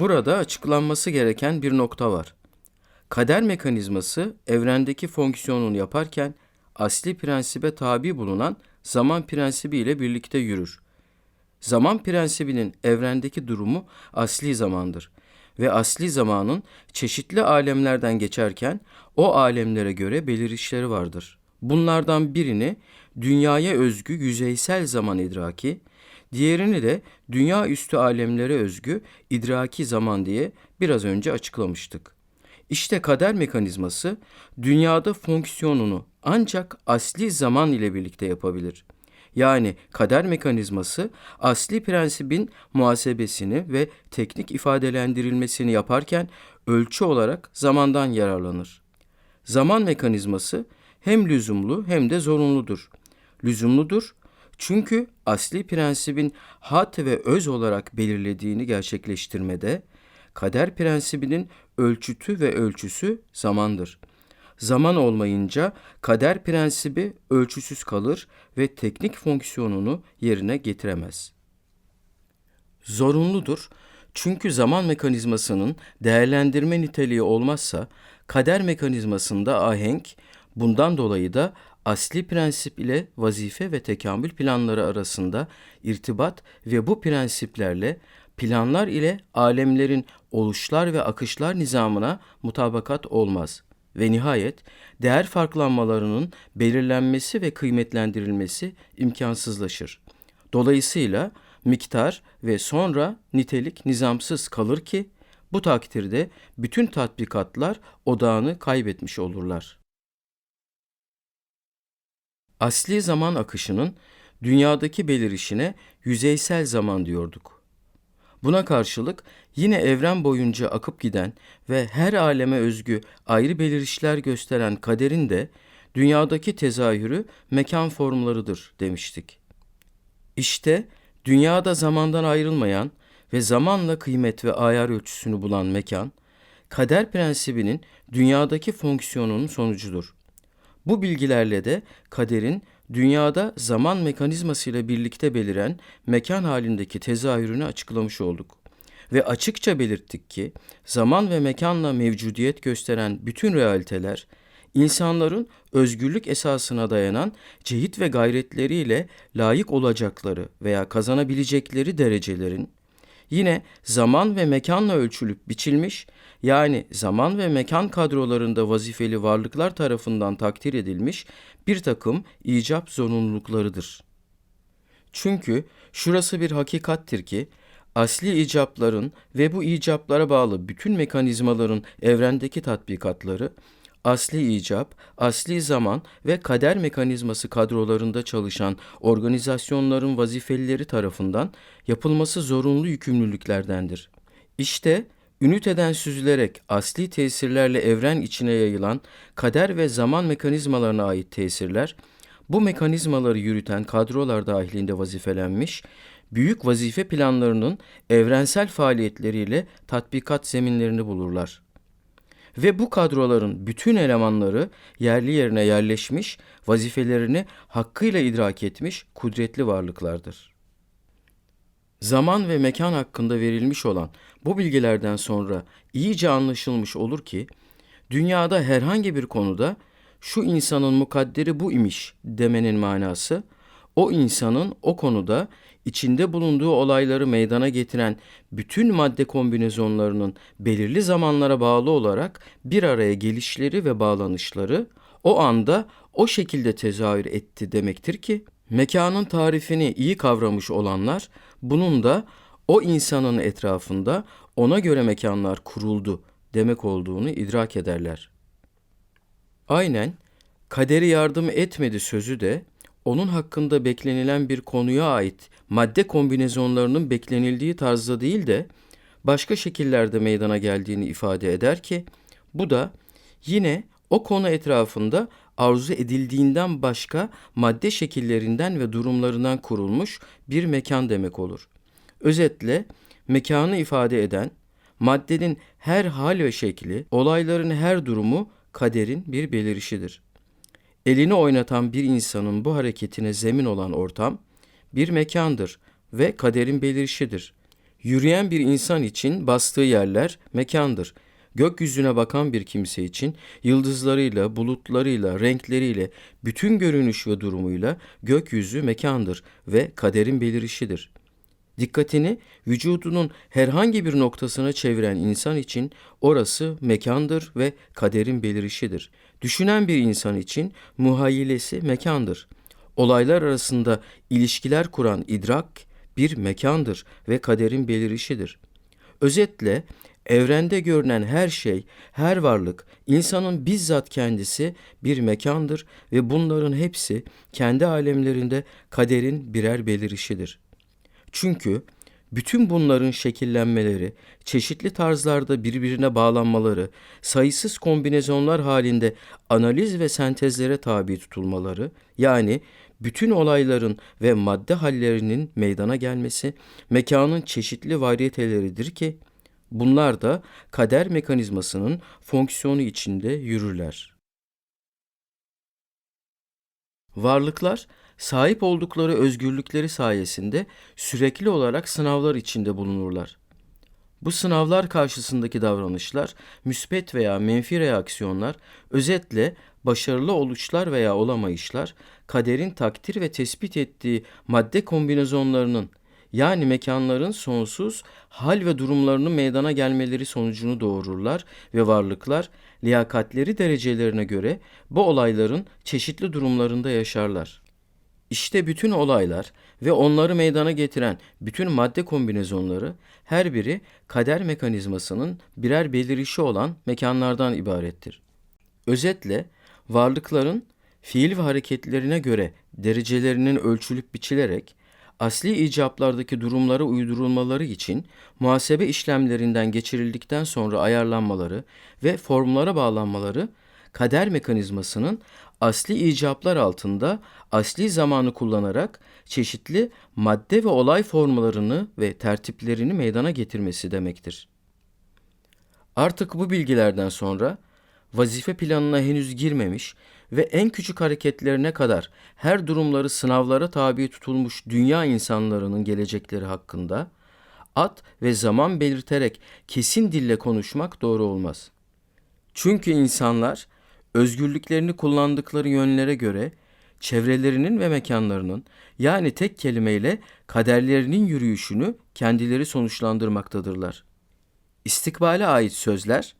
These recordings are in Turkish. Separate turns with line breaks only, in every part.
Burada açıklanması gereken bir nokta var. Kader mekanizması evrendeki fonksiyonunu yaparken asli prensibe tabi bulunan zaman prensibi ile birlikte yürür. Zaman prensibinin evrendeki durumu asli zamandır ve asli zamanın çeşitli alemlerden geçerken o alemlere göre belirişleri vardır. Bunlardan birini dünyaya özgü yüzeysel zaman idraki, diğerini de dünya üstü alemlere özgü idraki zaman diye biraz önce açıklamıştık. İşte kader mekanizması dünyada fonksiyonunu ancak asli zaman ile birlikte yapabilir. Yani kader mekanizması asli prensibin muhasebesini ve teknik ifadelendirilmesini yaparken ölçü olarak zamandan yararlanır. Zaman mekanizması hem lüzumlu hem de zorunludur. Lüzumludur çünkü asli prensibin hat ve öz olarak belirlediğini gerçekleştirmede kader prensibinin ölçütü ve ölçüsü zamandır. Zaman olmayınca kader prensibi ölçüsüz kalır ve teknik fonksiyonunu yerine getiremez. Zorunludur çünkü zaman mekanizmasının değerlendirme niteliği olmazsa kader mekanizmasında ahenk, bundan dolayı da asli prensip ile vazife ve tekamül planları arasında irtibat ve bu prensiplerle planlar ile alemlerin oluşlar ve akışlar nizamına mutabakat olmaz ve nihayet değer farklanmalarının belirlenmesi ve kıymetlendirilmesi imkansızlaşır. Dolayısıyla miktar ve sonra nitelik nizamsız kalır ki bu takdirde bütün tatbikatlar odağını kaybetmiş olurlar. Asli zaman akışının dünyadaki belirişine yüzeysel zaman diyorduk. Buna karşılık yine evren boyunca akıp giden ve her aleme özgü ayrı belirişler gösteren kaderin de dünyadaki tezahürü mekan formlarıdır demiştik. İşte dünyada zamandan ayrılmayan ve zamanla kıymet ve ayar ölçüsünü bulan mekan, kader prensibinin dünyadaki fonksiyonunun sonucudur. Bu bilgilerle de kaderin dünyada zaman mekanizmasıyla birlikte beliren mekan halindeki tezahürünü açıklamış olduk. Ve açıkça belirttik ki zaman ve mekanla mevcudiyet gösteren bütün realiteler insanların özgürlük esasına dayanan cehit ve gayretleriyle layık olacakları veya kazanabilecekleri derecelerin yine zaman ve mekanla ölçülüp biçilmiş yani zaman ve mekan kadrolarında vazifeli varlıklar tarafından takdir edilmiş bir takım icap zorunluluklarıdır. Çünkü şurası bir hakikattir ki asli icapların ve bu icaplara bağlı bütün mekanizmaların evrendeki tatbikatları asli icap, asli zaman ve kader mekanizması kadrolarında çalışan organizasyonların vazifelileri tarafından yapılması zorunlu yükümlülüklerdendir. İşte üniteden süzülerek asli tesirlerle evren içine yayılan kader ve zaman mekanizmalarına ait tesirler, bu mekanizmaları yürüten kadrolar dahilinde vazifelenmiş, büyük vazife planlarının evrensel faaliyetleriyle tatbikat zeminlerini bulurlar. Ve bu kadroların bütün elemanları yerli yerine yerleşmiş, vazifelerini hakkıyla idrak etmiş kudretli varlıklardır. Zaman ve mekan hakkında verilmiş olan bu bilgilerden sonra iyice anlaşılmış olur ki, dünyada herhangi bir konuda şu insanın mukadderi bu imiş demenin manası, o insanın o konuda içinde bulunduğu olayları meydana getiren bütün madde kombinasyonlarının belirli zamanlara bağlı olarak bir araya gelişleri ve bağlanışları o anda o şekilde tezahür etti demektir ki mekanın tarifini iyi kavramış olanlar bunun da o insanın etrafında ona göre mekanlar kuruldu demek olduğunu idrak ederler. Aynen kaderi yardım etmedi sözü de onun hakkında beklenilen bir konuya ait madde kombinasyonlarının beklenildiği tarzda değil de başka şekillerde meydana geldiğini ifade eder ki bu da yine o konu etrafında arzu edildiğinden başka madde şekillerinden ve durumlarından kurulmuş bir mekan demek olur. Özetle mekanı ifade eden maddenin her hal ve şekli, olayların her durumu kaderin bir belirişidir. Elini oynatan bir insanın bu hareketine zemin olan ortam bir mekandır ve kaderin belirişidir. Yürüyen bir insan için bastığı yerler mekandır. Gökyüzüne bakan bir kimse için yıldızlarıyla, bulutlarıyla, renkleriyle, bütün görünüş ve durumuyla gökyüzü mekandır ve kaderin belirişidir. Dikkatini vücudunun herhangi bir noktasına çeviren insan için orası mekandır ve kaderin belirişidir. Düşünen bir insan için muhayyilesi mekandır. Olaylar arasında ilişkiler kuran idrak bir mekandır ve kaderin belirişidir. Özetle evrende görünen her şey, her varlık, insanın bizzat kendisi bir mekandır ve bunların hepsi kendi alemlerinde kaderin birer belirişidir. Çünkü bütün bunların şekillenmeleri, çeşitli tarzlarda birbirine bağlanmaları, sayısız kombinasyonlar halinde analiz ve sentezlere tabi tutulmaları, yani bütün olayların ve madde hallerinin meydana gelmesi, mekanın çeşitli varyeteleridir ki, bunlar da kader mekanizmasının fonksiyonu içinde yürürler. Varlıklar sahip oldukları özgürlükleri sayesinde sürekli olarak sınavlar içinde bulunurlar. Bu sınavlar karşısındaki davranışlar, müspet veya menfi reaksiyonlar, özetle başarılı oluşlar veya olamayışlar, kaderin takdir ve tespit ettiği madde kombinasyonlarının yani mekanların sonsuz hal ve durumlarının meydana gelmeleri sonucunu doğururlar ve varlıklar liyakatleri derecelerine göre bu olayların çeşitli durumlarında yaşarlar. İşte bütün olaylar ve onları meydana getiren bütün madde kombinasyonları her biri kader mekanizmasının birer belirişi olan mekanlardan ibarettir. Özetle varlıkların fiil ve hareketlerine göre derecelerinin ölçülüp biçilerek asli icaplardaki durumlara uydurulmaları için muhasebe işlemlerinden geçirildikten sonra ayarlanmaları ve formlara bağlanmaları kader mekanizmasının asli icaplar altında asli zamanı kullanarak çeşitli madde ve olay formlarını ve tertiplerini meydana getirmesi demektir. Artık bu bilgilerden sonra vazife planına henüz girmemiş ve en küçük hareketlerine kadar her durumları sınavlara tabi tutulmuş dünya insanlarının gelecekleri hakkında at ve zaman belirterek kesin dille konuşmak doğru olmaz. Çünkü insanlar özgürlüklerini kullandıkları yönlere göre çevrelerinin ve mekanlarının yani tek kelimeyle kaderlerinin yürüyüşünü kendileri sonuçlandırmaktadırlar. İstikbale ait sözler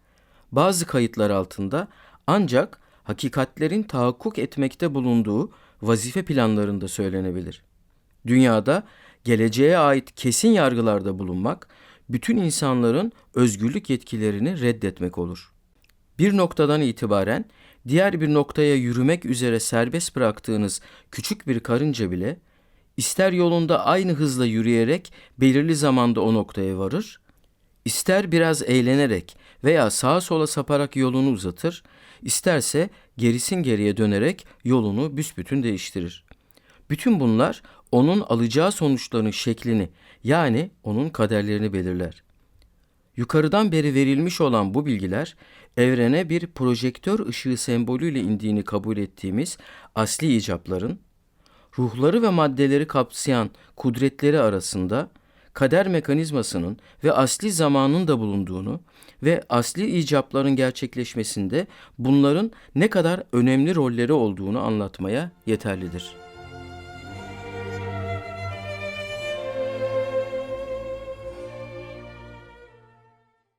bazı kayıtlar altında ancak hakikatlerin tahakkuk etmekte bulunduğu vazife planlarında söylenebilir. Dünyada geleceğe ait kesin yargılarda bulunmak bütün insanların özgürlük yetkilerini reddetmek olur. Bir noktadan itibaren diğer bir noktaya yürümek üzere serbest bıraktığınız küçük bir karınca bile ister yolunda aynı hızla yürüyerek belirli zamanda o noktaya varır, ister biraz eğlenerek veya sağa sola saparak yolunu uzatır, isterse gerisin geriye dönerek yolunu büsbütün değiştirir. Bütün bunlar onun alacağı sonuçların şeklini yani onun kaderlerini belirler. Yukarıdan beri verilmiş olan bu bilgiler evrene bir projektör ışığı sembolüyle indiğini kabul ettiğimiz asli icapların ruhları ve maddeleri kapsayan kudretleri arasında kader mekanizmasının ve asli zamanın da bulunduğunu ve asli icapların gerçekleşmesinde bunların ne kadar önemli rolleri olduğunu anlatmaya yeterlidir.''